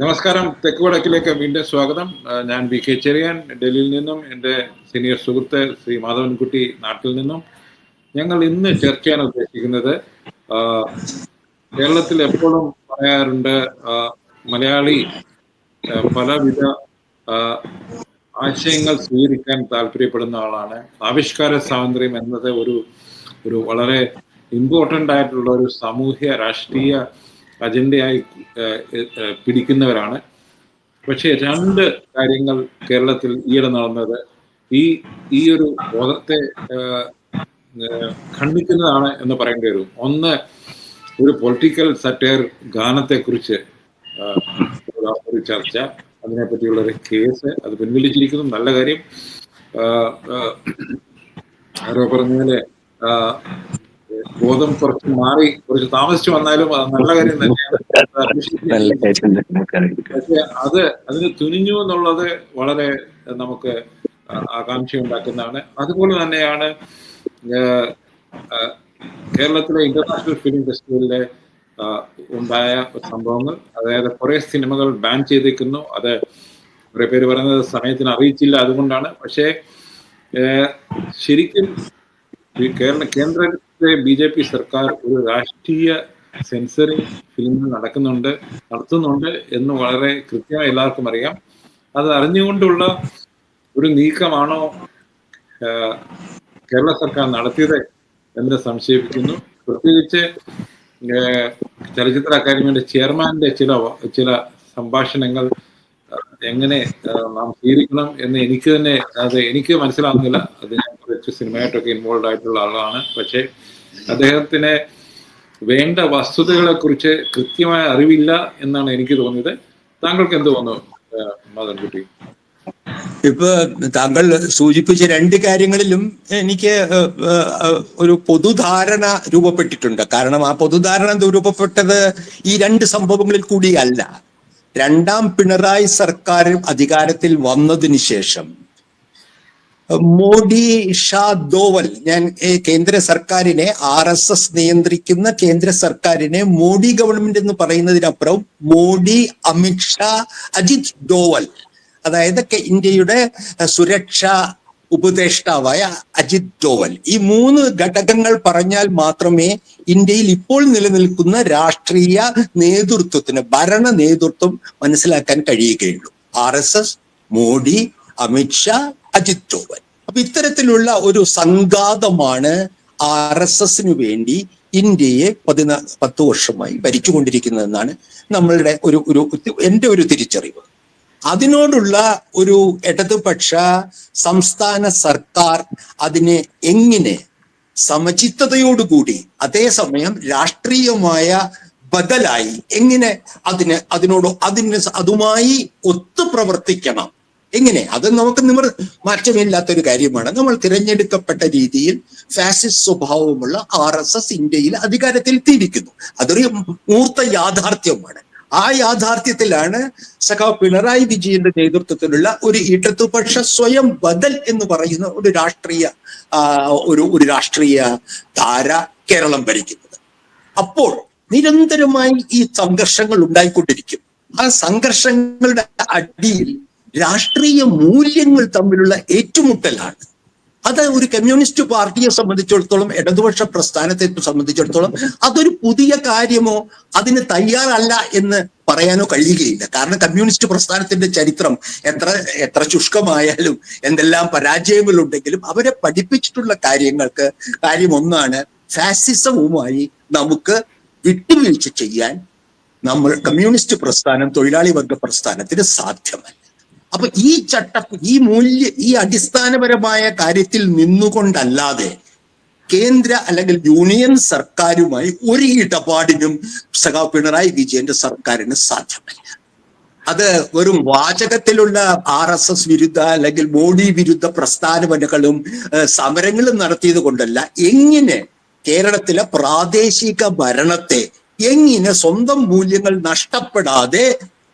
നമസ്കാരം. തെക്ക് വടക്കിലേക്ക് വീണ്ടും സ്വാഗതം. ഞാൻ വി കെ ചെറിയാൻ ഡൽഹിയിൽ നിന്നും എന്റെ സീനിയർ സുഹൃത്ത് ശ്രീ മാധവൻകുട്ടി നാട്ടിൽ നിന്നും. ഞങ്ങൾ ഇന്ന് ചർച്ച ചെയ്യാൻ ഉദ്ദേശിക്കുന്നത് കേരളത്തിൽ എപ്പോഴും പറയാറുണ്ട് മലയാളി പലവിധ ആശയങ്ങൾ സ്വീകരിക്കാൻ താല്പര്യപ്പെടുന്ന ആളാണ്. ആവിഷ്കാര സ്വാതന്ത്ര്യം എന്നത് ഒരു ഒരു വളരെ ഇമ്പോർട്ടന്റ് ആയിട്ടുള്ള ഒരു സാമൂഹ്യ രാഷ്ട്രീയ അജണ്ടയായി പിടിക്കുന്നവരാണ്. പക്ഷേ രണ്ട് കാര്യങ്ങൾ കേരളത്തിൽ ഈയിടെ നടന്നത്. ഈ ഈ ഒരു ബോധത്തെ ഖണ്ഡിക്കുന്നതാണ് എന്ന് പറയേണ്ടി വരും. ഒന്ന് ഒരു പൊളിറ്റിക്കൽ സറ്റയർ ഗാനത്തെക്കുറിച്ച് ഒരു ചർച്ച. അതിനെപ്പറ്റിയുള്ള ഒരു കേസ് അത് പിൻവലിച്ചിരിക്കുന്നു. നല്ല കാര്യം. ആരോ പറഞ്ഞ ബോധം കുറച്ച് മാറി കുറച്ച് താമസിച്ചു വന്നാലും അത് നല്ല കാര്യം തന്നെയാണ്. പക്ഷെ അത് അതിന് തുനിഞ്ഞു എന്നുള്ളത് വളരെ നമുക്ക് ആകാംക്ഷ ഉണ്ടാക്കുന്നതാണ്. അതുപോലെ തന്നെയാണ് കേരളത്തിലെ ഇന്റർനാഷണൽ ഫിലിം ഫെസ്റ്റിവലിലെ ഉണ്ടായ സംഭവങ്ങൾ. അതായത് കുറെ സിനിമകൾ ബാൻ ചെയ്തിരിക്കുന്നു. അത് കുറെ പേര് പറയുന്നത് സമയത്തിന് അറിയിച്ചില്ല അതുകൊണ്ടാണ്. പക്ഷേ ശരിക്കും ഈ കേരള ബി ജെ പി സർക്കാർ ഒരു രാഷ്ട്രീയ സെൻസറിങ് ഫിലിമിൽ നടക്കുന്നുണ്ട് നടത്തുന്നുണ്ട് എന്ന് വളരെ കൃത്യമായി എല്ലാവർക്കും അറിയാം. അത് അറിഞ്ഞുകൊണ്ടുള്ള ഒരു നീക്കമാണോ കേരള സർക്കാർ നടത്തിയത് എന്ന് സംശയിപ്പിക്കുന്നു. പ്രത്യേകിച്ച് ചലച്ചിത്ര അക്കാദമിയുടെ ചെയർമാന്റെ ചില ചില സംഭാഷണങ്ങൾ എങ്ങനെ നാം സ്വീകരിക്കണം എന്ന് എനിക്ക് തന്നെ അത് എനിക്ക് മനസ്സിലാവുന്നില്ല. അത് കുറച്ച് സിനിമയായിട്ടൊക്കെ ഇൻവോൾവ് ആയിട്ടുള്ള ആളാണ്. പക്ഷേ അദ്ദേഹത്തിന് വേണ്ട വസ്തുതകളെ കുറിച്ച് കൃത്യമായ അറിവില്ല എന്നാണ് എനിക്ക് തോന്നിയത്. താങ്കൾക്ക് എന്ത് തോന്നുന്നു മാധവൻകുട്ടി? ഇപ്പൊ താങ്കൾ സൂചിപ്പിച്ച രണ്ട് കാര്യങ്ങളിലും എനിക്ക് ഒരു പൊതുധാരണ രൂപപ്പെട്ടിട്ടുണ്ട്. കാരണം ആ പൊതുധാരണ രൂപപ്പെട്ടത് ഈ രണ്ട് സംഭവങ്ങളിൽ കൂടിയല്ല. രണ്ടാം പിണറായി സർക്കാർ അധികാരത്തിൽ വന്നതിന് ശേഷം മോഡി ഷാ ദോവൽ. ഞാൻ കേന്ദ്ര സർക്കാരിനെ ആർ എസ് എസ് നിയന്ത്രിക്കുന്ന കേന്ദ്ര സർക്കാരിനെ മോഡി ഗവൺമെന്റ് എന്ന് പറയുന്നതിനപ്പുറം മോഡി അമിത് ഷാ അജിത് ഡോവൽ അതായത് ഇന്ത്യയുടെ സുരക്ഷ സുരക്ഷാ ഉപദേഷ്ടാവായ അജിത് ഡോവൽ ഈ മൂന്ന് ഘടകങ്ങൾ പറഞ്ഞാൽ മാത്രമേ ഇന്ത്യയിൽ ഇപ്പോൾ നിലനിൽക്കുന്ന രാഷ്ട്രീയ നേതൃത്വത്തിന് ഭരണ നേതൃത്വം മനസ്സിലാക്കാൻ കഴിയുകയുള്ളൂ. R S S Modi Amit Shah Ajith Doval അപ്പൊ ഇത്തരത്തിലുള്ള ഒരു സംഘാതമാണ് ആർ എസ് എസിന് വേണ്ടി ഇന്ത്യയെ പതിനാ പത്ത് വർഷമായി ഭരിച്ചുകൊണ്ടിരിക്കുന്നതെന്നാണ് നമ്മളുടെ ഒരു ഒരു എന്റെ ഒരു തിരിച്ചറിവ്. അതിനോടുള്ള ഒരു ഇടതുപക്ഷ സംസ്ഥാന സർക്കാർ അതിനെ എങ്ങനെ സമചിത്തതയോടുകൂടി അതേസമയം രാഷ്ട്രീയമായ ബദലായി എങ്ങനെ അതിന് അതിനോട് അതിന് അതുമായി ഒത്തു പ്രവർത്തിക്കണം എങ്ങനെ? അത് നമുക്ക് നിമർ മാറ്റമില്ലാത്തൊരു കാര്യമാണ്. നമ്മൾ തിരഞ്ഞെടുക്കപ്പെട്ട രീതിയിൽ ഫാസിസ്റ്റ് സ്വഭാവമുള്ള ആർ എസ് എസ് ഇന്ത്യയിൽ അധികാരത്തിൽ എത്തിയിരിക്കുന്നു. അതൊരു മൂർത്ത യാഥാർത്ഥ്യമാണ് ആ യാഥാർത്ഥ്യത്തിലാണ് സഖാവ് പിണറായി വിജയന്റെ നേതൃത്വത്തിലുള്ള ഒരു ഇടതുപക്ഷ സ്വയം ബദൽ എന്ന് പറയുന്ന ഒരു രാഷ്ട്രീയ ഒരു ഒരു രാഷ്ട്രീയ ധാര കേരളം ഭരിക്കുന്നത്. അപ്പോൾ നിരന്തരമായി ഈ സംഘർഷങ്ങൾ ഉണ്ടായിക്കൊണ്ടിരിക്കും. ആ സംഘർഷങ്ങളുടെ അടിയിൽ രാഷ്ട്രീയ മൂല്യങ്ങൾ തമ്മിലുള്ള ഏറ്റുമുട്ടലാണ്. അത് ഒരു കമ്മ്യൂണിസ്റ്റ് പാർട്ടിയെ സംബന്ധിച്ചിടത്തോളം ഇടതുപക്ഷ പ്രസ്ഥാനത്തെ സംബന്ധിച്ചിടത്തോളം അതൊരു പുതിയ കാര്യമോ അതിന് തയ്യാറല്ല എന്ന് പറയാനോ കഴിയുകയില്ല. കാരണം കമ്മ്യൂണിസ്റ്റ് പ്രസ്ഥാനത്തിന്റെ ചരിത്രം എത്ര എത്ര ശുഷ്കമായാലും എന്തെല്ലാം പരാജയങ്ങളുണ്ടെങ്കിലും അവരെ പഠിപ്പിച്ചിട്ടുള്ള കാര്യങ്ങൾക്ക് കാര്യം ഒന്നാണ് ഫാസിസവുമായി നമുക്ക് വിട്ടുവീഴ്ച ചെയ്യാൻ നമ്മൾ കമ്മ്യൂണിസ്റ്റ് പ്രസ്ഥാനം തൊഴിലാളി വർഗ പ്രസ്ഥാനത്തിന് സാധ്യമല്ല. അപ്പൊ ഈ ചട്ട ഈ മൂല്യ ഈ അടിസ്ഥാനപരമായ കാര്യത്തിൽ നിന്നുകൊണ്ടല്ലാതെ കേന്ദ്ര അല്ലെങ്കിൽ യൂണിയൻ സർക്കാരുമായി ഒരു ഇടപാടിനും സഖാവ് പിണറായി വിജയന്റെ സർക്കാരിന് സാധ്യമല്ല. അത് വെറും വാചകത്തിലുള്ള ആർ എസ് എസ് വിരുദ്ധ അല്ലെങ്കിൽ മോഡി വിരുദ്ധ പ്രസ്താവനകളും സമരങ്ങളും നടത്തിയത് കൊണ്ടല്ല. എങ്ങനെ കേരളത്തിലെ പ്രാദേശിക ഭരണത്തെ എങ്ങനെ സ്വന്തം മൂല്യങ്ങൾ നഷ്ടപ്പെടാതെ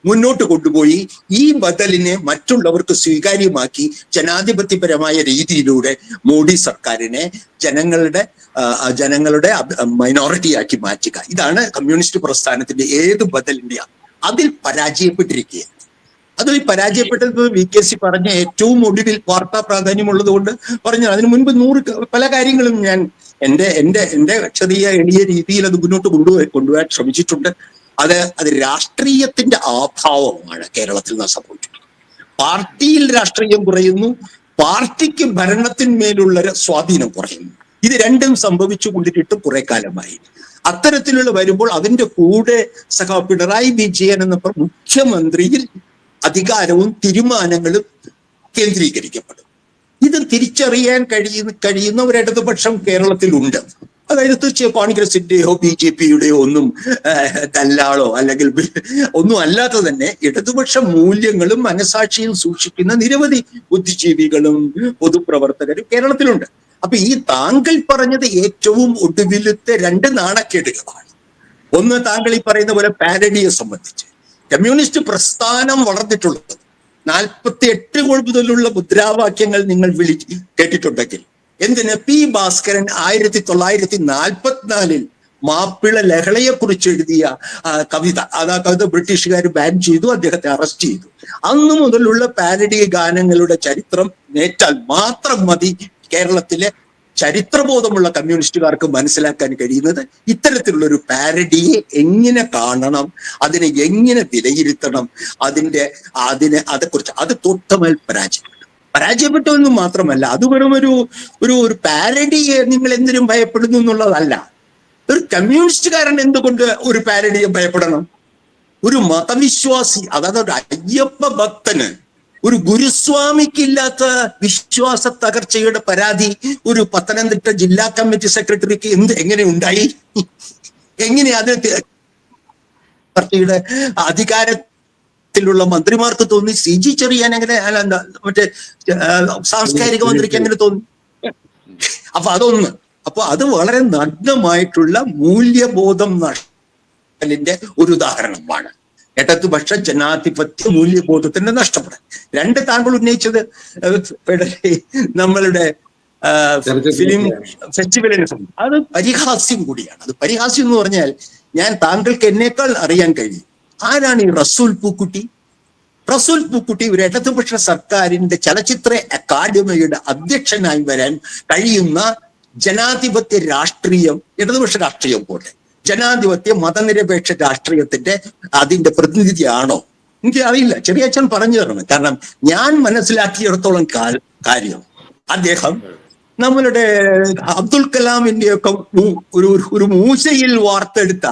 മുന്നോട്ട് കൊണ്ടുപോയി ഈ ബദലിനെ മറ്റുള്ളവർക്ക് സ്വീകാര്യമാക്കി ജനാധിപത്യപരമായ രീതിയിലൂടെ മോഡി സർക്കാരിനെ ജനങ്ങളുടെ ജനങ്ങളുടെ മൈനോറിറ്റി ആക്കി മാറ്റുക. ഇതാണ് കമ്മ്യൂണിസ്റ്റ് പ്രസ്ഥാനത്തിന്റെ ഏത് ബദലിന്റെ അതിൽ പരാജയപ്പെട്ടിരിക്കുകയാണ്. അതിൽ പരാജയപ്പെട്ടത് വി കെ സി പറഞ്ഞ ഏറ്റവും ഒടുവിൽ വാർത്താ പ്രാധാന്യമുള്ളത് കൊണ്ട് പറഞ്ഞു അതിനു മുൻപ് നൂറ് പല കാര്യങ്ങളും ഞാൻ എന്റെ എന്റെ എന്റെ ചെറിയ എളിയ രീതിയിൽ അത് മുന്നോട്ട് കൊണ്ടുപോയി കൊണ്ടുപോകാൻ ശ്രമിച്ചിട്ടുണ്ട്. അത് അത് രാഷ്ട്രീയത്തിന്റെ അഭാവമാണ് കേരളത്തിൽ നിന്ന് സംഭവിച്ചിട്ടുള്ളത് പാർട്ടിയിൽ രാഷ്ട്രീയം കുറയുന്നു പാർട്ടിക്ക് ഭരണത്തിന്മേലുള്ള സ്വാധീനം കുറയുന്നു. ഇത് രണ്ടും സംഭവിച്ചു കൊണ്ടിട്ട് കുറെ കാലമായി. അത്തരത്തിലുള്ള വരുമ്പോൾ അതിന്റെ കൂടെ സഖാ പിണറായി വിജയൻ എന്ന മുഖ്യമന്ത്രിയിൽ അധികാരവും തീരുമാനങ്ങളും കേന്ദ്രീകരിക്കപ്പെടും. ഇത് തിരിച്ചറിയാൻ കഴിയുന്ന കഴിയുന്ന ഒരു ഇടതുപക്ഷം കേരളത്തിലുണ്ട്. അതായത് തീർച്ചയായും കോൺഗ്രസിന്റെയോ ബി ജെ പിയുടെയോ ഒന്നും തല്ലാളോ അല്ലെങ്കിൽ ഒന്നും അല്ലാതെ തന്നെ ഇടതുപക്ഷ മൂല്യങ്ങളും മനസാക്ഷിയും സൂക്ഷിക്കുന്ന നിരവധി ബുദ്ധിജീവികളും പൊതുപ്രവർത്തകരും കേരളത്തിലുണ്ട്. അപ്പൊ ഈ താങ്കൾ പറഞ്ഞത് ഏറ്റവും ഒടുവിലത്തെ രണ്ട് നാണക്കേടുകളാണ്. ഒന്ന് താങ്കൾ ഈ പറയുന്ന പോലെ പാരഡിയെ സംബന്ധിച്ച്. കമ്മ്യൂണിസ്റ്റ് പ്രസ്ഥാനം വളർന്നിട്ടുള്ളത്. നാൽപ്പത്തി എട്ട് മുതലുള്ള മുദ്രാവാക്യങ്ങൾ നിങ്ങൾ വിളി കേട്ടിട്ടുണ്ടെങ്കിൽ എന്തിന്? പി ഭാസ്കരൻ ആയിരത്തി തൊള്ളായിരത്തി നാൽപ്പത്തിനാലിൽ മാപ്പിള ലഹളയെ കുറിച്ച് എഴുതിയ കവിത അത് ആ കവിത ബ്രിട്ടീഷുകാർ ബാൻ ചെയ്തു അദ്ദേഹത്തെ അറസ്റ്റ് ചെയ്തു. അന്നു മുതലുള്ള പാരഡി ഗാനങ്ങളുടെ ചരിത്രം നേറ്റാൽ മാത്രം മതി കേരളത്തിലെ ചരിത്രബോധമുള്ള കമ്മ്യൂണിസ്റ്റുകാർക്ക് മനസ്സിലാക്കാൻ കഴിയുന്നത് ഇത്തരത്തിലുള്ള ഒരു പാരഡിയെ എങ്ങനെ കാണണം അതിനെ എങ്ങനെ വിലയിരുത്തണം അതിന്റെ അതിനെ അതേക്കുറിച്ച് അത് തൊട്ടമേൽ പരാജയപ്പെട്ടു പരാജയപ്പെട്ടു എന്ന് മാത്രമല്ല അത് വെറും ഒരു ഒരു ഒരു പാരഡി നിങ്ങൾ എന്തിനും ഭയപ്പെടുന്നു എന്നുള്ളതല്ല. ഒരു കമ്മ്യൂണിസ്റ്റുകാരൻ എന്തുകൊണ്ട് ഒരു പാരഡിയെ ഭയപ്പെടണം? ഒരു മതവിശ്വാസി അതായത് ഒരു അയ്യപ്പ ഭക്തന് ഒരു ഗുരുസ്വാമിക്കില്ലാത്ത വിശ്വാസ തകർച്ചയുടെ പരാതി ഒരു പത്തനംതിട്ട ജില്ലാ കമ്മിറ്റി സെക്രട്ടറിക്ക് എന്ത് എങ്ങനെ ഉണ്ടായി? എങ്ങനെ അത് പാർട്ടിയുടെ പാർട്ടിയുടെ അധികാരത്തിലുള്ള മന്ത്രിമാർക്ക് തോന്നി സി ജി ചെറിയാൻ എങ്ങനെ അല്ല എന്താ മറ്റേ സാംസ്കാരിക മന്ത്രിക്ക് എങ്ങനെ തോന്നി? അപ്പൊ അതൊന്ന്. അപ്പൊ അത് വളരെ നഗ്നമായിട്ടുള്ള മൂല്യബോധം നഷ്ടത്തിന്റെ ഒരു ഉദാഹരണമാണ്. ഇടതുപക്ഷ ജനാധിപത്യ മൂല്യബോധത്തിന്റെ നഷ്ടപ്പെടൽ. രണ്ട് താങ്കൾ ഉന്നയിച്ചത് നമ്മളുടെ ഫിലിം ഫെസ്റ്റിവലിനെ അത് പരിഹാസ്യം കൂടിയാണ്. അത് പരിഹാസ്യം എന്ന് പറഞ്ഞാൽ ഞാൻ താങ്കൾക്ക് എന്നേക്കാൾ അറിയാൻ കഴിയും. ആരാണ് ഈ റസൂൽ പൂക്കുട്ടി? റസൂൽ പൂക്കുട്ടി ഒരു ഇടതുപക്ഷ സർക്കാരിന്റെ ചലച്ചിത്ര അക്കാദമിയുടെ അധ്യക്ഷനായി വരാൻ കഴിയുന്ന ജനാധിപത്യ രാഷ്ട്രീയം ഇടതുപക്ഷ രാഷ്ട്രീയം പോലെ. ജനാധിപത്യ മതനിരപേക്ഷ രാഷ്ട്രീയത്തിന്റെ അതിന്റെ പ്രതിനിധിയാണോ? എനിക്ക് അറിയില്ല. ചെറിയച്ഛൻ പറഞ്ഞു തരണം. കാരണം ഞാൻ മനസ്സിലാക്കിയിടത്തോളം കാര്യം. അദ്ദേഹം നമ്മളുടെ അബ്ദുൽ കലാമിന്റെ ഒക്കെ ഒരു ഒരു മൂശയിൽ വാർത്തെടുത്ത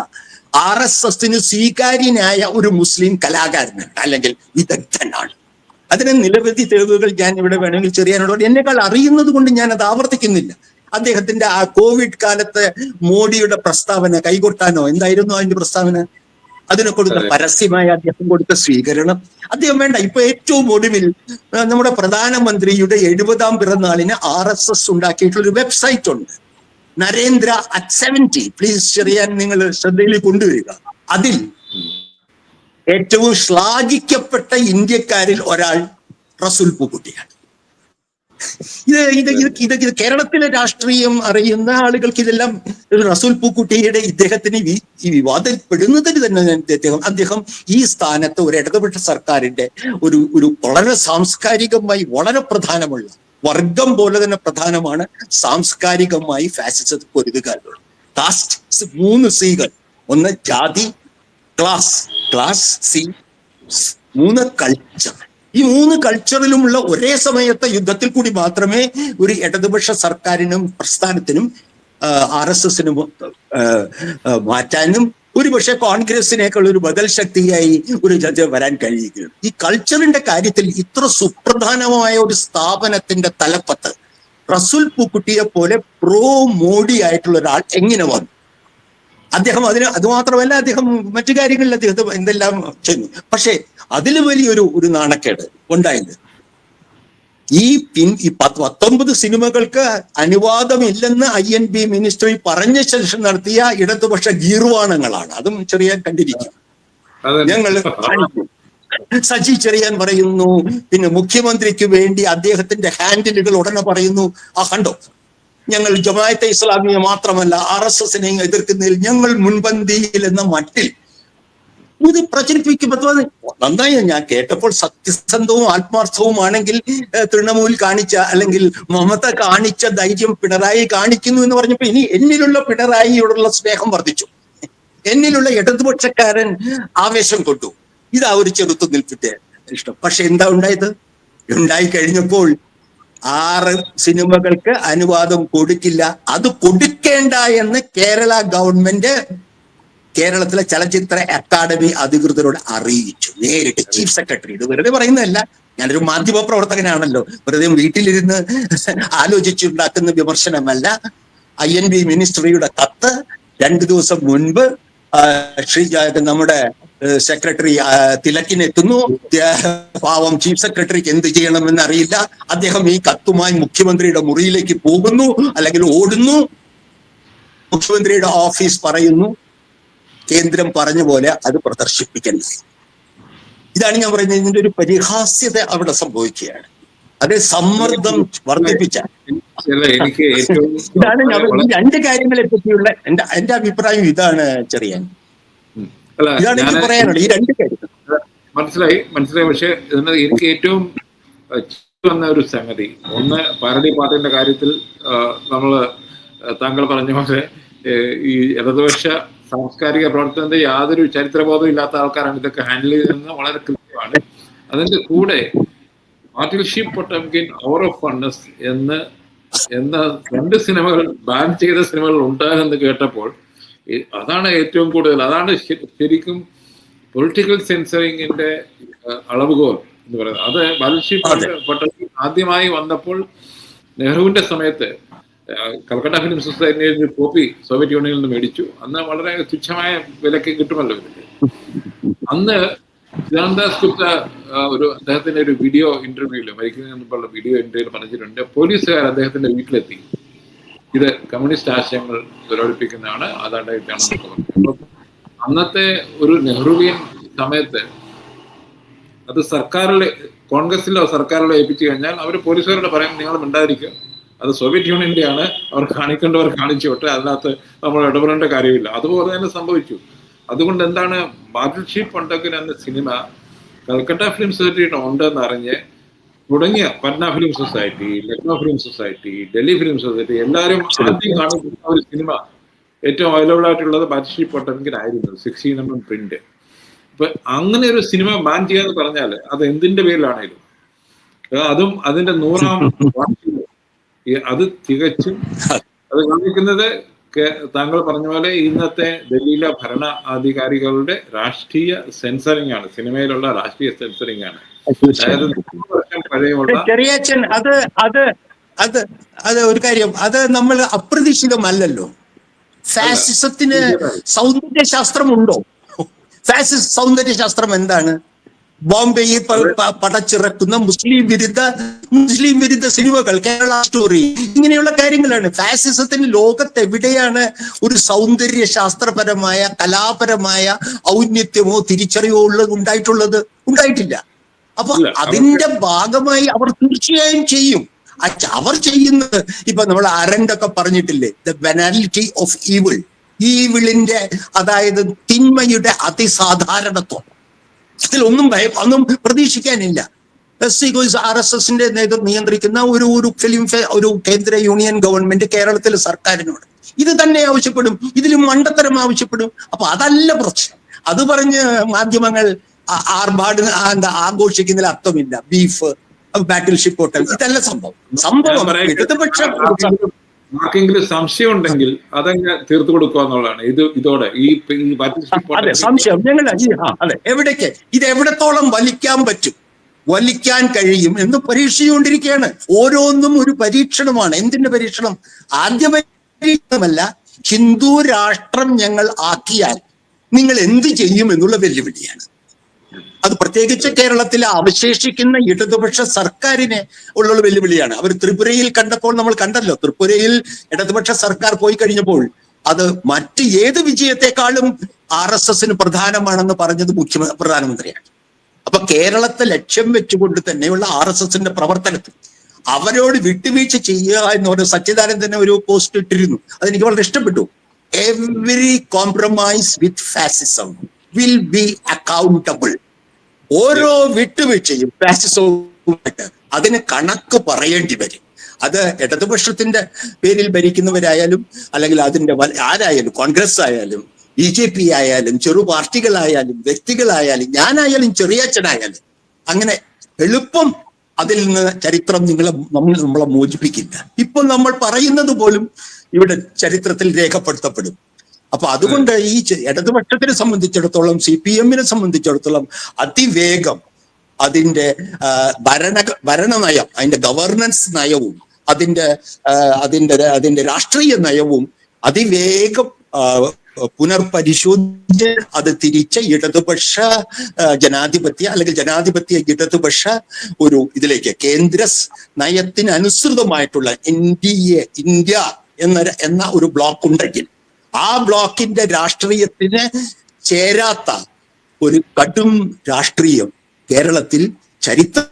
ആർ എസ് എസിന് സ്വീകാര്യനായ ഒരു മുസ്ലിം കലാകാരനാണ് അല്ലെങ്കിൽ വിദഗ്ധനാണ്. അതിന് നിരവധി തെളിവുകൾ ഞാൻ ഇവിടെ വേണമെങ്കിൽ ചെറിയാനോട് എന്നെക്കാൾ അറിയുന്നത് കൊണ്ട് ഞാൻ അത് ആവർത്തിക്കുന്നില്ല. അദ്ദേഹത്തിന്റെ ആ കോവിഡ് കാലത്തെ മോഡിയുടെ പ്രസ്താവന കൈകൊട്ടാനോ? എന്തായിരുന്നു അതിന്റെ പ്രസ്താവന? അതിനെ കൊടുത്ത പരസ്യമായ പരസ്യമായി അദ്ദേഹം കൊടുത്ത സ്വീകരണം. അദ്ദേഹം വേണ്ട ഇപ്പൊ ഏറ്റവും ഒടുവിൽ നമ്മുടെ പ്രധാനമന്ത്രിയുടെ എഴുപതാം പിറന്നാളിന് ആർ എസ് എസ് ഉണ്ടാക്കിയിട്ടുള്ള ഒരു വെബ്സൈറ്റ് ഉണ്ട്. Narendra at seventy please Cherian നിങ്ങൾ ശ്രദ്ധയിൽ കൊണ്ടുവരിക. അതിൽ ഏറ്റവും ശ്ലാഘിക്കപ്പെട്ട ഇന്ത്യക്കാരിൽ ഒരാൾ റസുൽ പൂക്കുട്ടിയാണ്. ഇത് ഇത് ഇത് ഇത് കേരളത്തിലെ രാഷ്ട്രീയം അറിയുന്ന ആളുകൾക്ക് ഇതെല്ലാം റസൂൽ പൂക്കുട്ടിയുടെ ഇദ്ദേഹത്തിന് ഈ വിവാദപ്പെടുന്നതിന് തന്നെ അദ്ദേഹം അദ്ദേഹം ഈ സ്ഥാനത്ത് ഒരു ഇടതുപക്ഷ സർക്കാരിന്റെ ഒരു ഒരു വളരെ സാംസ്കാരികമായി വളരെ പ്രധാനമുള്ള വർഗം പോലെ തന്നെ പ്രധാനമാണ് സാംസ്കാരികമായി ഫാസിസത്തെ പൊരുതുകാരുള്ളത്. കാസ്റ്റ് മൂന്ന് സീകൾ ഒന്ന് ജാതി ക്ലാസ് ക്ലാസ് സി മൂന്ന് കൾച്ചർ ഈ മൂന്ന് കൾച്ചറിലുമുള്ള ഒരേ സമയത്തെ യുദ്ധത്തിൽ കൂടി മാത്രമേ ഒരു ഇടതുപക്ഷ സർക്കാരിനും പ്രസ്ഥാനത്തിനും ആർ എസ് എസിനും മാറ്റാനും ഒരുപക്ഷെ കോൺഗ്രസിനേക്കാൾ ഒരു ബദൽ ശക്തിയായി ഒരു ജഡ്ജ് വരാൻ കഴിയുകയുള്ളൂ ഈ കൾച്ചറിന്റെ കാര്യത്തിൽ ഇത്ര സുപ്രധാനമായ ഒരു സ്ഥാപനത്തിന്റെ തലപ്പത്ത് റസുൽ പൂക്കുട്ടിയെ പോലെ പ്രോ മോഡി ആയിട്ടുള്ള ഒരാൾ എങ്ങനെ വന്നു? അദ്ദേഹം അതിന് അതുമാത്രമല്ല അദ്ദേഹം മറ്റു കാര്യങ്ങളിൽ അദ്ദേഹത്തെ എന്തെല്ലാം ചെയ്യുന്നു? പക്ഷേ അതിൽ വലിയൊരു ഒരു നാണക്കേട് ഉണ്ടായത് ഈ പിൻ ഈ പത്ത് പത്തൊമ്പത് സിനിമകൾക്ക് അനുവാദമില്ലെന്ന് ഐ എൻ ബി മിനിസ്ട്രി പറഞ്ഞ ശേഷം നടത്തിയ ഇടതുപക്ഷ ഗീർവാണങ്ങളാണ്. അതും ചെറിയ കണ്ടിരിക്കും. ഞങ്ങൾ സജി ചെറിയാൻ പറയുന്നു. പിന്നെ മുഖ്യമന്ത്രിക്ക് വേണ്ടി അദ്ദേഹത്തിന്റെ ഹാൻഡിലുകൾ ഉടനെ പറയുന്നു. ആ കണ്ടോ? ഞങ്ങൾ ജമാഅത്തെ ഇസ്ലാമിയെ മാത്രമല്ല ആർ എസ് എസിനെയും എതിർക്കുന്നതിൽ ഞങ്ങൾ മുൻപന്തിയിൽ എന്ന മട്ടിൽ ഇത് പ്രചരിപ്പിക്കുമ്പോൾ നന്നായി ഞാൻ കേട്ടപ്പോൾ സത്യസന്ധവും ആത്മാർത്ഥവുമാണെങ്കിൽ തൃണമൂൽ കാണിച്ച അല്ലെങ്കിൽ മമത കാണിച്ച ധൈര്യം പിണറായി കാണിക്കുന്നു എന്ന് പറഞ്ഞപ്പോ ഇനി എന്നിലുള്ള പിണറായിയോടുള്ള സ്നേഹം വർദ്ധിച്ചു. എന്നിലുള്ള ഇടതുപക്ഷക്കാരൻ ആവേശം കൊണ്ടു. ഇതാ ഒരു ചെറുത്തു നിൽപ്പിന്റെ ഇഷ്ടം. പക്ഷെ എന്താ ഉണ്ടായത്? ഉണ്ടായി കഴിഞ്ഞപ്പോൾ ആറ് സിനിമകൾക്ക് അനുവാദം കൊടുക്കില്ല. അത് കൊടുക്കേണ്ട എന്ന് കേരള ഗവൺമെന്റ് കേരളത്തിലെ ചലച്ചിത്ര അക്കാദമി അധികൃതരോട് അറിയിച്ചു. നേരിട്ട് ചീഫ് സെക്രട്ടറി ഇത് വെറുതെ പറയുന്നതല്ല. ഞാനൊരു മാധ്യമ പ്രവർത്തകനാണല്ലോ. വെറുതെ വീട്ടിലിരുന്ന് ആലോചിച്ചുണ്ടാക്കുന്ന വിമർശനമല്ല. ഐ എൻ ബി മിനിസ്ട്രിയുടെ കത്ത് രണ്ടു ദിവസം മുൻപ് ശ്രീ നമ്മുടെ സെക്രട്ടറി തിലക്കിനെത്തുന്നു. പാവം ചീഫ് സെക്രട്ടറിക്ക് എന്ത് ചെയ്യണമെന്ന് അറിയില്ല. അദ്ദേഹം ഈ കത്തുമായി മുഖ്യമന്ത്രിയുടെ മുറിയിലേക്ക് പോകുന്നു അല്ലെങ്കിൽ ഓടുന്നു. മുഖ്യമന്ത്രിയുടെ ഓഫീസ് പറയുന്നു. കേന്ദ്രം പറഞ്ഞ പോലെ അത് പ്രദർശിപ്പിക്കണ്ട. ഇതാണ് ഞാൻ പറയുന്നത്. ഇതിന്റെ ഒരു പരിഹാസ്യത അവിടെ സംഭവിക്കുകയാണ്. അത് സമ്മർദ്ദം വർദ്ധിപ്പിച്ച എനിക്ക് ഇതാണ് രണ്ട് കാര്യങ്ങളെ പറ്റിയുള്ള എന്റെ എന്റെ അഭിപ്രായം ഇതാണ് ചെറിയാൻ. അല്ല ഇതാണ് എനിക്ക് പറയാനുള്ളത്. ഈ രണ്ട് കാര്യങ്ങൾ. മനസ്സിലായി മനസ്സിലായി. പക്ഷെ എനിക്ക് ഏറ്റവും വന്ന ഒരു സംഗതി. ഒന്ന് പാരഡി പാട്ടിന്റെ കാര്യത്തിൽ നമ്മൾ താങ്കൾ പറഞ്ഞ പോലെ ഈ ഇടതുപക്ഷ സാംസ്കാരിക പ്രവർത്തനത്തെ യാതൊരു ചരിത്രബോധവും ഇല്ലാത്ത ആൾക്കാരാണ് ഇതൊക്കെ ഹാൻഡിൽ ചെയ്തതെന്ന് വളരെ കൃത്യമാണ്. അതിന്റെ കൂടെ പാർട്ടിൽഷിപ്പ് പൊട്ടംകിൻ അവർ ഓഫ് ഫണ്ണസ് എന്ന് എന്ന രണ്ട് സിനിമകൾ ബാൻ ചെയ്ത സിനിമകൾ ഉണ്ടാകുമെന്ന് കേട്ടപ്പോൾ അതാണ് ഏറ്റവും കൂടുതൽ അതാണ് ശരിക്കും പൊളിറ്റിക്കൽ സെൻസറിങ്ങിന്റെ അളവുകോൽ എന്ന് പറയുന്നത്. അത് ബാലൻഷി അതെ. പട്ടത്തിൽ ആദ്യമായി വന്നപ്പോൾ നെഹ്റുവിന്റെ സമയത്ത് കൽക്കട്ട ഫിലിം സൊസൈറ്റിയിൽ ഒരു കോപ്പി സോവിയറ്റ് യൂണിയനിൽ നിന്ന് മേടിച്ചു. അന്ന് വളരെ തുച്ഛമായ വിലക്ക് കിട്ടുമല്ലോ അന്ന് ചിദാനന്ദാസ് ഗുപ്ത ഒരു അദ്ദേഹത്തിന്റെ ഒരു വീഡിയോ ഇന്റർവ്യൂൽ മരിക്കുന്നതിന് വീഡിയോ ഇന്റർവ്യൂൽ പറഞ്ഞിട്ടുണ്ട്. പോലീസുകാർ അദ്ദേഹത്തിന്റെ വീട്ടിലെത്തി. ഇത് കമ്മ്യൂണിസ്റ്റ് ആശയങ്ങൾ പ്രകടിപ്പിക്കുന്നതാണ് അതാണ്ടായിട്ടാണ് അന്നത്തെ ഒരു നെഹ്റുവിയൻ സമയത്ത് അത് സർക്കാരിലെ കോൺഗ്രസിലോ സർക്കാരിലോ ഏൽപ്പിച്ചു കഴിഞ്ഞാൽ അവർ പോലീസുകാരോട് പറയും നിങ്ങൾ മിണ്ടാതിരിക്കുക. അത് സോവിയറ്റ് യൂണിയന്റെയാണ് അവർ കാണിക്കേണ്ടവർ കാണിച്ചോട്ടെ അതിനകത്ത് നമ്മൾ ഇടപെടേണ്ട കാര്യമില്ല. അതുപോലെ തന്നെ സംഭവിച്ചു. അതുകൊണ്ട് എന്താണ് ബാദൽഷീപ്പ് ഉണ്ടെങ്കിൽ എന്ന സിനിമ കൽക്കട്ട ഫിലിം സൊസൈറ്റിയുടെ ഉണ്ടെന്ന് അറിഞ്ഞ് തുടങ്ങിയ Patna film society Lucknow film society Delhi film society എല്ലാവരും ആദ്യം കാണുന്ന ഒരു സിനിമ ഏറ്റവും അവൈലബിൾ ആയിട്ടുള്ളത് ഉണ്ടെങ്കിൽ ആയിരുന്നു സിക്സ്റ്റീൻ എം എം പ്രിന്റ് അപ്പൊ അങ്ങനെ ഒരു സിനിമ ബാൻ ചെയ്യാന്ന് പറഞ്ഞാൽ അത് എന്തിന്റെ പേരിലാണേലും? അതും അതിന്റെ നൂറാം വാർഷികം. അത് തികച്ചും അത് കാണിക്കുന്നത് താങ്കൾ പറഞ്ഞ പോലെ ഇന്നത്തെ ഡൽഹിയിലെ ഭരണാധികാരികളുടെ രാഷ്ട്രീയ സെൻസറിംഗ് ആണ്. സിനിമയിലുള്ള രാഷ്ട്രീയ സെൻസറിംഗ് ആണ്. ചെറിയച്ഛൻ അത് അത് അത് അത് ഒരു കാര്യം. അത് നമ്മൾ അപ്രതീക്ഷിതമല്ലല്ലോ. ഫാസിസത്തിന് സൗന്ദര്യശാസ്ത്രം ഉണ്ടോ ഫാസിസ്റ്റ് സൗന്ദര്യശാസ്ത്രം എന്താണ്? ബോംബെയിൽ പടച്ചിറക്കുന്ന മുസ്ലിം വിരുദ്ധ മുസ്ലിം വിരുദ്ധ സിനിമകൾ കേരള സ്റ്റോറി ഇങ്ങനെയുള്ള കാര്യങ്ങളാണ്. ഫാസിസത്തിന് ലോകത്തെവിടെയാണ് ഒരു സൗന്ദര്യ ശാസ്ത്രപരമായ കലാപരമായ ഔന്നത്യമോ തിരിച്ചറിവോ ഉള്ളത് ഉണ്ടായിട്ടുള്ളത്? ഉണ്ടായിട്ടില്ല. അപ്പൊ അതിന്റെ ഭാഗമായി അവർ തീർച്ചയായും ചെയ്യും. അവർ ചെയ്യുന്നത് ഇപ്പൊ നമ്മൾ അരണ്ടൊക്കെ പറഞ്ഞിട്ടില്ലേ? ദ ബെനാലിറ്റി ഓഫ് ഈവിൾ ഈവിളിന്റെ അതായത് തിന്മയുടെ അതിസാധാരണത്വം. അതിലൊന്നും ഭയ ഒന്നും പ്രതീക്ഷിക്കാനില്ല. എസ് സി കോയ്സ് ആർ എസ് എസിന്റെ നേതൃത്വം നിയന്ത്രിക്കുന്ന ഒരു ഒരു ഫിലിം ഫെ- ഒരു കേന്ദ്ര യൂണിയൻ ഗവൺമെന്റ് കേരളത്തിലെ സർക്കാരിനോട്. ഇത് തന്നെ ആവശ്യപ്പെടും. ഇതിലും മണ്ടത്തരം ആവശ്യപ്പെടും. അപ്പൊ അതല്ല പ്രശ്നം. അത് പറഞ്ഞ് മാധ്യമങ്ങൾ ആർഭാട് എന്താ ആഘോഷിക്കുന്നതിൽ അർത്ഥമില്ല. ബീഫ് ബാറ്റിൽ ഷിപ്പ് ഹോട്ടൽ ഇതല്ല സംഭവം. സംഭവം ഇടതുപക്ഷ ആർക്കെങ്കിലും- സംശയം ഉണ്ടെങ്കിൽ അതങ്ങ് തീർത്തു കൊടുക്കുക എന്നുള്ളതാണ്. ഇത് ഇതോടെ ഈ അതെ സംശയം. ഞങ്ങൾ അതെ. എവിടേക്ക്? ഇത് എവിടത്തോളം വലിക്കാൻ പറ്റും? വലിക്കാൻ കഴിയും എന്ന് പരീക്ഷിച്ചുകൊണ്ടിരിക്കുകയാണ്. ഓരോന്നും ഒരു പരീക്ഷണമാണ്. എന്തിന്റെ പരീക്ഷണം? ആദ്യ പരീക്ഷണമല്ല ഹിന്ദു രാഷ്ട്രം ഞങ്ങൾ ആക്കിയാൽ നിങ്ങൾ എന്ത് ചെയ്യും എന്നുള്ള വെല്ലുവിളിയാണ്. അത് പ്രത്യേകിച്ച് കേരളത്തിലെ അവശേഷിക്കുന്ന ഇടതുപക്ഷ സർക്കാരിനെ ഉള്ള വെല്ലുവിളിയാണ്. അവർ ത്രിപുരയിൽ കണ്ടപ്പോൾ നമ്മൾ കണ്ടല്ലോ. ത്രിപുരയിൽ ഇടതുപക്ഷ സർക്കാർ പോയി കഴിഞ്ഞപ്പോൾ അത് മറ്റ് ഏത് വിജയത്തെക്കാളും ആർ എസ് എസിന് പ്രധാനമാണെന്ന് പറഞ്ഞത് മുഖ്യമന്ത്രി പ്രധാനമന്ത്രിയാണ്. അപ്പൊ കേരളത്തെ ലക്ഷ്യം വെച്ചുകൊണ്ട് തന്നെയുള്ള ആർ എസ് എസിന്റെ പ്രവർത്തനത്തിൽ അവരോട് വിട്ടുവീഴ്ച ചെയ്യുക എന്ന് സച്ചിദാനന്ദൻ സച്ചിദാനന്ദനെ ഒരു പോസ്റ്റ് ഇട്ടിരുന്നു. അതെനിക്ക് വളരെ ഇഷ്ടപ്പെട്ടു. Every compromise with fascism will be accountable ഓരോ വിട്ടുവീഴ്ചയും ഫാസിസവുമായിട്ട് അതിന് കണക്ക് പറയേണ്ടി വരും. അത് ഇടതുപക്ഷത്തിന്റെ പേരിൽ ഭരിക്കുന്നവരായാലും അല്ലെങ്കിൽ അതിന്റെ ആരായാലും കോൺഗ്രസ് ആയാലും ബി ജെ പി ആയാലും ചെറു പാർട്ടികളായാലും വ്യക്തികളായാലും ഞാനായാലും ചെറിയച്ഛനായാലും അങ്ങനെ എളുപ്പം അതിൽ നിന്ന് ചരിത്രം നിങ്ങളെ നമ്മൾ നമ്മളെ മോചിപ്പിക്കില്ല. ഇപ്പൊ നമ്മൾ പറയുന്നത് പോലും ഇവിടെ ചരിത്രത്തിൽ രേഖപ്പെടുത്തപ്പെടും. അപ്പൊ അതുകൊണ്ട് ഈ ഇടതുപക്ഷത്തിനെ സംബന്ധിച്ചിടത്തോളം സി പി എമ്മിനെ സംബന്ധിച്ചിടത്തോളം അതിവേഗം അതിന്റെ ഭരണ ഭരണ ഭരണനയം അതിന്റെ ഗവർണൻസ് നയവും അതിന്റെ അതിന്റെ അതിന്റെ രാഷ്ട്രീയ നയവും അതിവേഗം പുനർപരിശോധിച്ച് അത് തിരിച്ച് ഇടതുപക്ഷ ജനാധിപത്യ അല്ലെങ്കിൽ ജനാധിപത്യ ഇടതുപക്ഷ ഒരു ഇതിലേക്ക് കേന്ദ്ര നയത്തിനനുസൃതമായിട്ടുള്ള എൻ ഡി എ ഇന്ത്യ എന്ന എന്ന ഒരു ബ്ലോക്ക് ഉണ്ടെങ്കിൽ ആ ബ്ലോക്കിന്റെ രാഷ്ട്രീയത്തിന് ചേരാത്ത ഒരു കടും രാഷ്ട്രീയം കേരളത്തിൽ ചരിത്രം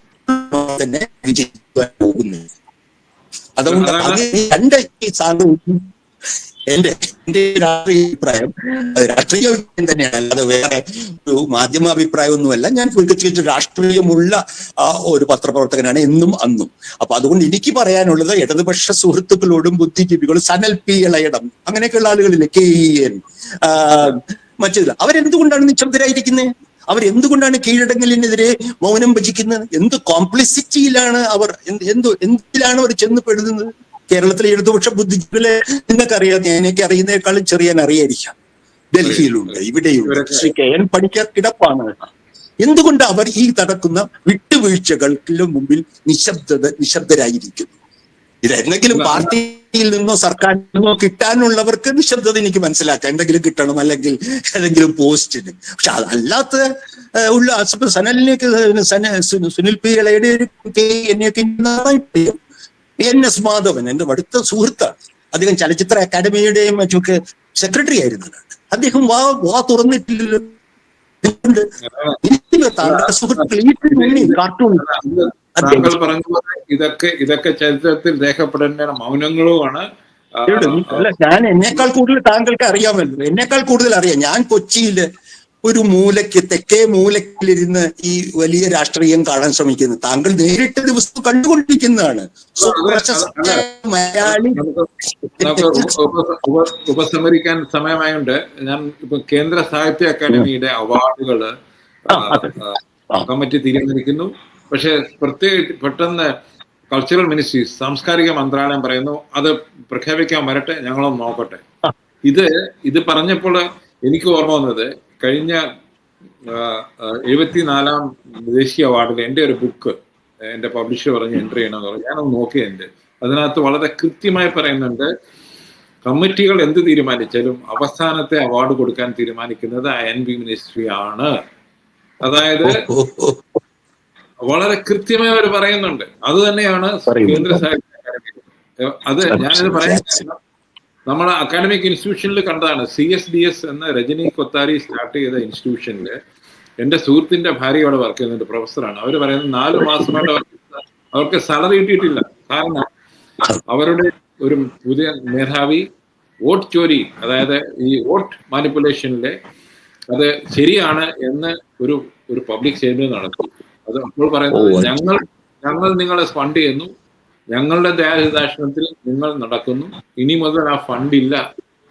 തന്നെ വിജയിക്കാൻ പോകുന്നു. അതുകൊണ്ട് അത് രണ്ട് ഈ സാധനം എന്റെ എന്റെ രാഷ്ട്രീയ അഭിപ്രായം രാഷ്ട്രീയ അഭിപ്രായം തന്നെയാണ്. അല്ലാതെ വേറെ ഒരു മാധ്യമ അഭിപ്രായമൊന്നുമല്ല. ഞാൻ തികച്ചും രാഷ്ട്രീയമുള്ള ഒരു പത്രപ്രവർത്തകനാണ് എന്നും അന്നും. അപ്പൊ അതുകൊണ്ട് എനിക്ക് പറയാനുള്ളത് ഇടതുപക്ഷ സുഹൃത്തുക്കളോടും ബുദ്ധിജീവികളും സനൽ പി ഇളയിടം അങ്ങനെയൊക്കെയുള്ള ആളുകളില്ലേ കെ ഇ എൻ മറ്റേ അവരെന്തുകൊണ്ടാണ് നിശബ്ദരായിരിക്കുന്നത് അവരെന്തുകൊണ്ടാണ് കീഴടങ്ങലിനെതിരെ മൗനം ഭജിക്കുന്നത്? എന്ത് കോംപ്ലിസിറ്റിയിലാണ് അവർ എന്ത് എന്തിലാണ് അവർ ചെന്ന് പെടുന്നത്? കേരളത്തിലെ ഇടതുപക്ഷ ബുദ്ധിജീവികളെ നിങ്ങൾക്കറിയാം എനിക്ക് അറിയുന്നേക്കാളും ചെറിയ അറിയായിരിക്കാം ഡൽഹിയിലുണ്ട് ഇവിടെയുണ്ട്. ശ്രീ. കെ എൻ പണിക്കർ കിടപ്പാണ്. എന്തുകൊണ്ട് അവർ ഈ നടക്കുന്ന വിട്ടുവീഴ്ചകൾക്ക് മുമ്പിൽ നിശബ്ദത നിശബ്ദരായിരിക്കുന്നു? ഇത് എന്തെങ്കിലും പാർട്ടിയിൽ നിന്നോ സർക്കാരിൽ നിന്നോ കിട്ടാനുള്ളവർക്ക് നിശബ്ദത എനിക്ക് മനസ്സിലാക്കാം. എന്തെങ്കിലും കിട്ടണം അല്ലെങ്കിൽ ഏതെങ്കിലും പോസ്റ്റിന്. പക്ഷെ അതല്ലാത്ത ഉള്ള അസ- സനലിനെയൊക്കെ സന സു- സുനിൽ പി ഇളയുടെ ഒരു എന്നെയൊക്കെ നന്നായിട്ട് എൻ എസ് മാധവൻ എന്റെ അടുത്ത സുഹൃത്താണ്. അദ്ദേഹം ചലച്ചിത്ര അക്കാദമിയുടെയും മറ്റുമൊക്കെ സെക്രട്ടറി ആയിരുന്നു. അദ്ദേഹം വാ വാ തുറന്നിട്ടില്ലല്ലോ. താങ്കൾ പറഞ്ഞ പോലെ ഇതൊക്കെ ഇതൊക്കെ ചരിത്രത്തിൽ രേഖപ്പെടേണ്ട മൗനങ്ങളുമാണ്. അല്ല ഞാൻ എന്നേക്കാൾ കൂടുതൽ താങ്കൾക്ക് അറിയാമല്ലോ. എന്നേക്കാൾ കൂടുതൽ അറിയാം. ഞാൻ കൊച്ചിയിൽ ഒരു മൂലയ്ക്ക് തെക്കേ മൂലക്കിലിരുന്ന് ഈ വലിയ രാഷ്ട്രീയം കാണാൻ ശ്രമിക്കുന്നത് താങ്കൾ നേരിട്ട് ദിവസം കണ്ടുകൊണ്ടിരിക്കുന്നതാണ്. സോ, പ്രശസ്ത മലയാളി നമുക്ക് നമുക്ക് ഉപ- ഉപ- ഉപസംഹരിക്കാൻ സമയമായുണ്ട് ഞാൻ ഇപ്പൊ കേന്ദ്ര സാഹിത്യ അക്കാദമിയുടെ അവാർഡുകൾ. കമ്മിറ്റി തീരുമാനിക്കുന്നു. പക്ഷെ പ്രത്യേകിച്ച് പെട്ടെന്ന് കൾച്ചറൽ മിനിസ്ട്രീസ് സാംസ്കാരിക മന്ത്രാലയം പറയുന്നു അത് പ്രഖ്യാപിക്കാൻ വരട്ടെ ഞങ്ങളൊന്ന് നോക്കട്ടെ. ഇത് ഇത് പറഞ്ഞപ്പോൾ എനിക്ക് ഓർമ്മ വന്നത് കഴിഞ്ഞ എഴുപത്തിനാലാം ദേശീയ അവാർഡിൽ എന്റെ ഒരു ബുക്ക് എന്റെ പബ്ലിഷർ പറഞ്ഞ് എൻട്രി ചെയ്യണമെന്ന് പറഞ്ഞു. ഞാനൊന്ന് നോക്കിയതിന്റെ അതിനകത്ത് വളരെ കൃത്യമായി പറയുന്നുണ്ട് കമ്മിറ്റികൾ എന്ത് തീരുമാനിച്ചാലും അവസാനത്തെ അവാർഡ് കൊടുക്കാൻ തീരുമാനിക്കുന്നത് ഐ എൻ ബി മിനിസ്ട്രി ആണ്. അതായത്. വളരെ കൃത്യമായി അവർ പറയുന്നുണ്ട്. അത് തന്നെയാണ് കേന്ദ്ര സാഹിത്യ അക്കാദമി. അത് ഞാനത് പറയാൻ നമ്മുടെ അക്കാഡമിക് ഇൻസ്റ്റിറ്റ്യൂഷനിൽ കണ്ടതാണ്. സി എസ് ഡി എസ് എന്ന രജനി കൊത്താരി സ്റ്റാർട്ട് ചെയ്ത ഇൻസ്റ്റിറ്റ്യൂഷനിൽ എന്റെ സുഹൃത്തിന്റെ ഭാര്യ അവിടെ വർക്ക് ചെയ്യുന്നുണ്ട് പ്രൊഫസറാണ് അവർ പറയുന്നത് നാല് മാസമായിട്ട് അവർക്ക് അവർക്ക് സാലറി കിട്ടിയിട്ടില്ല. കാരണം അവരുടെ ഒരു പുതിയ മേധാവി വോട്ട് ചോരി അതായത് ഈ വോട്ട് മാനിപ്പുലേഷനിലെ അത് ശരിയാണ് എന്ന് ഒരു ഒരു പബ്ലിക് സ്റ്റേറ്റ്മെന്റ് നടത്തി. അത് അപ്പോൾ പറയുന്നത് ഞങ്ങൾ ഞങ്ങൾ നിങ്ങളെ ഫണ്ട് ചെയ്യുന്നു ഞങ്ങളുടെ ദയാഹിതാശ്രമത്തിൽ നിങ്ങൾ നടക്കുന്നു. ഇനി മുതൽ ആ ഫണ്ട് ഇല്ല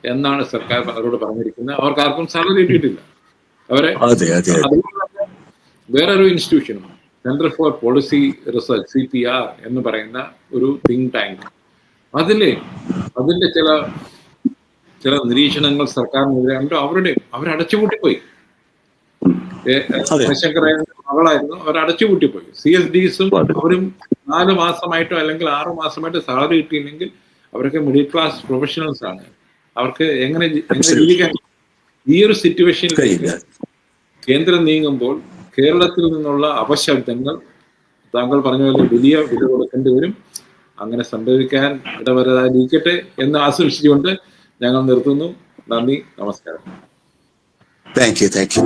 എന്നാണ് സർക്കാർ അവരോട് പറഞ്ഞിരിക്കുന്നത്. അവർക്ക് ആർക്കും സാലറി കിട്ടിയിട്ടില്ല. അവരെ വേറൊരു ഇൻസ്റ്റിറ്റ്യൂഷനും centre for policy research C P R എന്ന് പറയുന്ന ഒരു തിങ്ക് ടാങ്ക് അതിലെ അതിന്റെ ചില ചില നിരീക്ഷണങ്ങൾ സർക്കാരിനെതിരെ ഉണ്ട്. അവരുടെ അവരടച്ചുപൂട്ടിപ്പോയി. ശങ്കരയ്യന്റെ മകളായിരുന്നു അവരടച്ചുപൂട്ടിപ്പോയി. സി എസ് ഡിസും അവരും നാല് മാസമായിട്ടോ അല്ലെങ്കിൽ ആറ് മാസമായിട്ടോ സാലറി കിട്ടിയില്ലെങ്കിൽ അവരൊക്കെ മിഡിൽ ക്ലാസ് പ്രൊഫഷണൽസ് ആണ്. അവർക്ക് എങ്ങനെ എങ്ങനെ. ജീവിക്കാൻ ഈ ഒരു സിറ്റുവേഷൻ കേന്ദ്രം നീങ്ങുമ്പോൾ കേരളത്തിൽ നിന്നുള്ള അപശബ്ദങ്ങൾ താങ്കൾ പറഞ്ഞ പോലെ വലിയ വില കൊടുക്കേണ്ടി വരും. അങ്ങനെ സംഭവിക്കാൻ ഇടവരാതിരിക്കട്ടെ എന്ന് ആശംസിച്ചുകൊണ്ട് ഞങ്ങൾ നിർത്തുന്നു. നന്ദി നമസ്കാരം. Thank you thank you